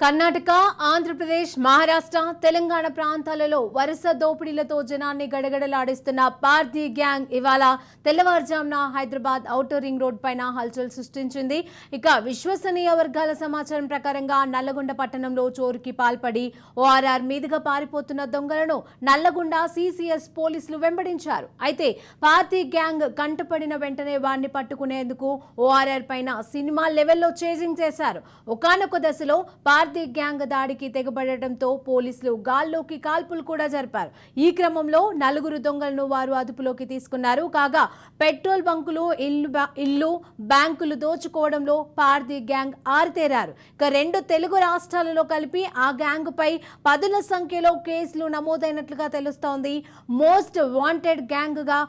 కర్ణాటక ఆంధ్రప్రదేశ్ మహారాష్ట్ర తెలంగాణ ప్రాంతాలలో వరుస దోపిడీలతో జనాన్ని గడగడలాడిస్తున్న పార్థీ గ్యాంగ్ ఇవాళ తెల్లవారుజామున హైదరాబాద్ ఔటర్ రింగ్ రోడ్ పైన హల్చల్ సృష్టించింది. ఇక విశ్వసనీయ వర్గాల సమాచారం ప్రకారంగా నల్లగొండ పట్టణంలో చోరుకి పాల్పడి ఓఆర్ఆర్ మీదుగా పారిపోతున్న దొంగలను నల్లగొండ సిసిఎస్ పోలీసులు వెంబడించారు. అయితే పార్థీ గ్యాంగ్ కంటపడిన వెంటనే వారిని పట్టుకునేందుకు ఓఆర్ఆర్ పైన సినిమా లెవెల్లో చేజింగ్ చేశారు. ఒకానొక దశలో పార్థీ గ్యాంగ్ దాడికి తెగబడటంతో పోలీసులు గాల్లోకి కాల్పులు కూడా జరిపారు. ఈ క్రమంలో నలుగురు దొంగలను వారు అదుపులోకి తీసుకున్నారు. కాగా పెట్రోల్ బంకులు ఇల్లు ఇల్లు బ్యాంకులు దోచుకోవడంలో పార్థీ గ్యాంగ్ ఆరితేరారు. ఇక రెండు తెలుగు రాష్ట్రాలలో కలిపి ఆ గ్యాంగ్ పై పదుల సంఖ్యలో కేసులు నమోదైనట్లుగా తెలుస్తోంది. మోస్ట్ వాంటెడ్ గ్యాంగ్గా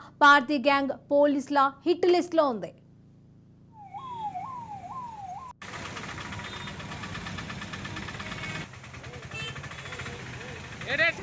గ్యాంగ్ పోలీసుల హిట్ లిస్ట్లో ఉంది. Hit it!